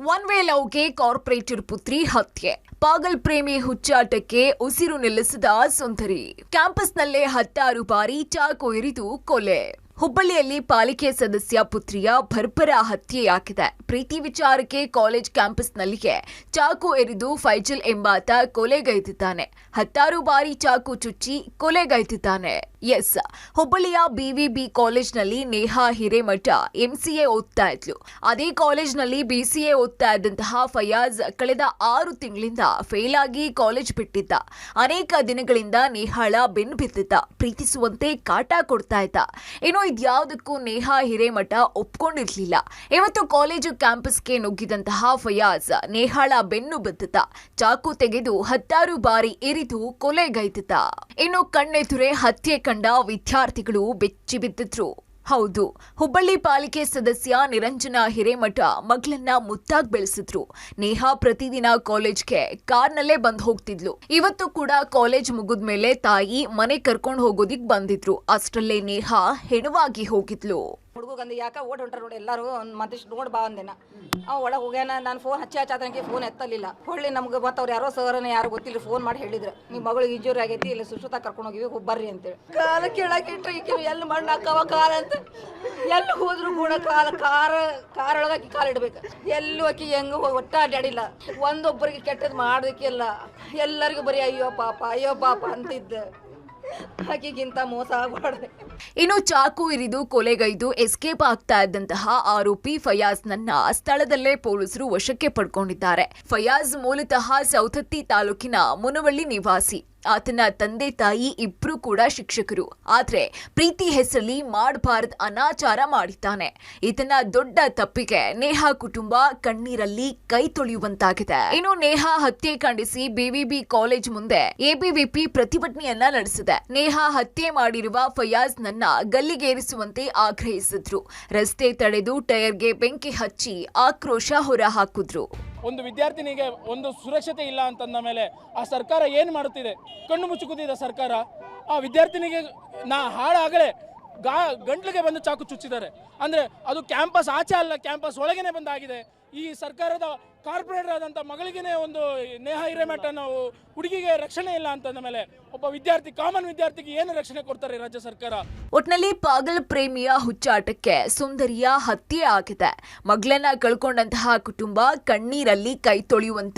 One way ಲವ್ಗೆ corporate ಪುತ್ರಿ ಹತ್ಯೆ. ಪಾಗಲ್ ಪ್ರೇಮಿ ಹುಚ್ಚಾಟಕ್ಕೆ ಉಸಿರು ನಿಲ್ಲಿಸಿದ ಸುಂದರಿ. ಕ್ಯಾಂಪಸ್ನಲ್ಲೇ ಹತ್ತಾರು ಬಾರಿ ಚಾಕು ಇರಿದು ಕೊಲೆ. ಹುಬ್ಬಳ್ಳಿಯಲ್ಲಿ ಪಾಲಿಕೆ ಸದಸ್ಯ ಪುತ್ರಿಯ ಭರ್ಭರ ಹತ್ಯೆಯಾಗಿದೆ. ಪ್ರೀತಿ ವಿಚಾರಕ್ಕೆ ಕಾಲೇಜ್ ಕ್ಯಾಂಪಸ್ನಲ್ಲಿಯೇ ಚಾಕು ಎರಿದು ಫೈಜಲ್ ಎಂಬಾತ ಕೊಲೆಗೈದಿದ್ದಾನೆ. ಹತ್ತಾರು ಬಾರಿ ಚಾಕು ಚುಚ್ಚಿ ಕೊಲೆಗೈದಿದ್ದಾನೆ. ಎಸ್. ಹುಬ್ಬಳ್ಳಿಯ ಬಿವಿಬಿ ಕಾಲೇಜ್ನಲ್ಲಿ ನೇಹಾ ಹಿರೇಮಠ ಎಂಸಿಎ ಓದ್ತಾ ಇದ್ಲು. ಅದೇ ಕಾಲೇಜ್ನಲ್ಲಿ ಬಿಸಿಎ ಓದ್ತಾ ಇದ್ದಂತಹ ಫಯಾಜ್ ಕಳೆದ ಆರು ತಿಂಗಳಿಂದ ಫೇಲ್ ಆಗಿ ಕಾಲೇಜ್ ಬಿಟ್ಟಿದ್ದ. ಅನೇಕ ದಿನಗಳಿಂದ ನೇಹಾಳ ಬೆನ್ನು ಬಿದ್ದಿದ್ದ. ಪ್ರೀತಿಸುವಂತೆ ಕಾಟ ಕೊಡ್ತಾ ಇದ್ದ. ಏನೋ ಇದ್ಯಾವುದಕ್ಕೂ ನೇಹಾ ಹಿರೇಮಠ ಒಪ್ಕೊಂಡಿರ್ಲಿಲ್ಲ. ಇವತ್ತು ಕಾಲೇಜು ಕ್ಯಾಂಪಸ್ಗೆ ನುಗ್ಗಿದಂತಹ ಫಯಾಜ್ ನೇಹಾಳ ಬೆನ್ನು ಬಿದ್ದಿದ್ದ ಚಾಕು ತೆಗೆದು ಹತ್ತಾರು ಬಾರಿ ಇರಿದು ಕೊಲೆಗೈದಿದ್ದ ಇನ್ನು ಕಣ್ಣೆದುರೆ ಹತ್ಯೆ ಕಂಡ ವಿದ್ಯಾರ್ಥಿಗಳು ಬೆಚ್ಚಿ ಬಿದ್ದಿದ್ರು ಹೌದು. ಹುಬ್ಬಳ್ಳಿ ಪಾಲಿಕೆ ಸದಸ್ಯ ನಿರಂಜನ ಹಿರೇಮಠ ಮಗಳನ್ನ ಮುತ್ತಾಗಿ ಬೆಳೆಸಿದ್ರು. ನೇಹಾ ಪ್ರತಿದಿನ ಕಾಲೇಜ್ಗೆ ಕಾರ್ನಲ್ಲೇ ಬಂದು ಹೋಗ್ತಿದ್ಲು. ಇವತ್ತು ಕೂಡ ಕಾಲೇಜ್ ಮುಗಿದ ಮೇಲೆ ತಾಯಿ ಮನೆ ಕರ್ಕೊಂಡು ಹೋಗೋದಿಕ್ ಬಂದಿದ್ರು. ಅಷ್ಟರಲ್ಲೇ ನೇಹಾ ಹೆಣವಾಗಿ ಹೋಗಿದ್ಲು. ಹುಡುಗಂದು ಯಾಕ ಓಡ್ ಹೊಂಟಾರ ನೋಡಿ ಎಲ್ಲರೂ ಒಂದು ಮತ್ತಿಷ್ಟು ನೋಡಿ ಬಾ ಅಂದೇನ. ಅವ ಒಳಗೆ ಹೋಗ್ಯಾನ, ನಾನು ಫೋನ್ ಹಚ್ಚಿ ಹಚ್ಚಾತನಕ್ಕೆ ಫೋನ್ ಎತ್ತಲಿಲ್ಲ. ಹೊಳ್ಳಿ ನಮ್ಗೆ ಮತ್ತೆ ಅವ್ರು ಯಾರೋ ಸರ್ ಯಾರು ಗೊತ್ತಿಲ್ಲ ಫೋನ್ ಮಾಡಿ ಹೇಳಿದ್ರು. ನಿಮ್ಮ ಮಗಳಿಗೆ ಇಂಜೂರಿ ಆಗೈತಿ, ಇಲ್ಲಿ ಸುಶ್ರುತ ಕರ್ಕೊಂಡು ಹೋಗಿವಿ, ಹೋಗಿ ಬರ್ರಿ ಅಂತೇಳಿ. ಕಾಲ ಕೇಳಕ್ಕೆ ಇಟ್ರೆ ಈಕೆ ಎಲ್ಲಿ ಮಣ್ಣು ಹಾಕವ ಕಾಲ ಅಂತ. ಎಲ್ಲಿ ಹೋದ್ರು ಕೂಡ ಕಾಲ, ಕಾರ ಕಾರ್ ಒಳಗೆ ಆಕಿ ಕಾಲು ಇಡ್ಬೇಕು. ಎಲ್ಲೂ ಆಕಿ ಹೆಂಗ ಒಟ್ಟ ಅಡ್ಡಾಡಿಲ್ಲ ಒಂದೊಬ್ಬರಿಗೆ ಕೆಟ್ಟದ್ದು ಮಾಡೋದಕ್ಕಿಲ್ಲ ಎಲ್ಲರಿಗೂ ಬರೀ ಅಯ್ಯೋ ಪಾಪ ಅಯ್ಯೋ ಪಾಪ ಅಂತಿದ್ದೆ. ಆಕಿಗಿಂತ ಮೋಸ ಆಗ್ಬಾರ್ದು. ಇನ್ನು ಚಾಕು ಇರಿದು ಕೊಲೆಗೈದು ಎಸ್ಕೇಪ್ ಆಗ್ತಾ ಇದ್ದಂತಹ ಆರೋಪಿ ಫಯಾಜ್ ನನ್ನ ಸ್ಥಳದಲ್ಲೇ ಪೊಲೀಸರು ವಶಕ್ಕೆ ಪಡ್ಕೊಂಡಿದ್ದಾರೆ. ಫಯಾಜ್ ಮೂಲತಃ ಸೌತತ್ತಿ ತಾಲೂಕಿನ ಮುನವಳ್ಳಿ ನಿವಾಸಿ. ಆತನ ತಂದೆ ತಾಯಿ ಇಬ್ರು ಕೂಡ ಶಿಕ್ಷಕರು. ಆದ್ರೆ ಪ್ರೀತಿ ಹೆಸರಲ್ಲಿ ಮಾಡಬಾರದ್ ಅನಾಚಾರ ಮಾಡಿದ್ದಾನೆ. ಇದನ್ನ ದೊಡ್ಡ ತಪ್ಪಿಗೆ ನೇಹಾ ಕುಟುಂಬ ಕಣ್ಣೀರಲ್ಲಿ ಕೈ ತೊಳೆಯುವಂತಾಗಿದೆ. ಇನ್ನು ನೇಹಾ ಹತ್ಯೆ ಖಂಡಿಸಿ ಬಿವಿಬಿ ಕಾಲೇಜ್ ಮುಂದೆ ಎಬಿವಿಪಿ ಪ್ರತಿಭಟನೆಯನ್ನ ನಡೆಸಿದೆ. ನೇಹಾ ಹತ್ಯೆ ಮಾಡಿರುವ ಫಯಾಜ್ ನನ್ನ ಗಲ್ಲಿಗೇರಿಸುವಂತೆ ಆಗ್ರಹಿಸಿದ್ರು. ರಸ್ತೆ ತಡೆದು ಟೈರ್ಗೆ ಬೆಂಕಿ ಹಚ್ಚಿ ಆಕ್ರೋಶ ಹೊರಹಾಕಿದ್ರು. ಒಂದು ವಿದ್ಯಾರ್ಥಿನಿಗೆ ಒಂದು ಸುರಕ್ಷತೆ ಇಲ್ಲ ಅಂತಂದ ಮೇಲೆ ಆ ಸರ್ಕಾರ ಏನು ಮಾಡುತ್ತಿದೆ? ಕಣ್ಣು ಮುಚ್ಚುಕುತ್ತಿದೆ ಸರ್ಕಾರ. ಆ ವಿದ್ಯಾರ್ಥಿನಿಗೆ ನಾ ಹಾಳಾಗಲೇ ಗಾ ಗಂಟ್ಲಿಗೆ ಬಂದು ಚಾಕು ಚುಚ್ಚಿದ್ದಾರೆ. ಅಂದರೆ ಅದು ಕ್ಯಾಂಪಸ್ ಆಚೆ ಅಲ್ಲ, ಕ್ಯಾಂಪಸ್ ಒಳಗೇನೆ ಬಂದಾಗಿದೆ. ಈ ಸರ್ಕಾರದ ಕಾರ್ಪೊರೇಟರ್ ಆದಂಥ ಮಗಳಿಗೇನೆ ಒಂದು ನೇಹ ನಾವು ಹುಡುಗಿಗೆ ರಕ್ಷಣೆ ಇಲ್ಲ ಅಂತಂದ ಮೇಲೆ ಒಬ್ಬ ವಿದ್ಯಾರ್ಥಿ, ಕಾಮನ್ ವಿದ್ಯಾರ್ಥಿಗೆ ಏನು ರಕ್ಷಣೆ ಕೊಡ್ತಾರೆ ರಾಜ್ಯ ಸರ್ಕಾರ? ಒಟ್ನಲ್ಲಿ ಪಾಗಲ್ ಪ್ರೇಮಿಯ ಹುಚ್ಚಾಟಕ್ಕೆ ಸುಂದರಿಯ ಹತ್ಯೆ ಆಗಿದೆ. ಮಗಳನ್ನ ಕಳ್ಕೊಂಡಂತಹ ಕುಟುಂಬ ಕಣ್ಣೀರಲ್ಲಿ ಕೈ ತೊಳೆಯುವಂತೆ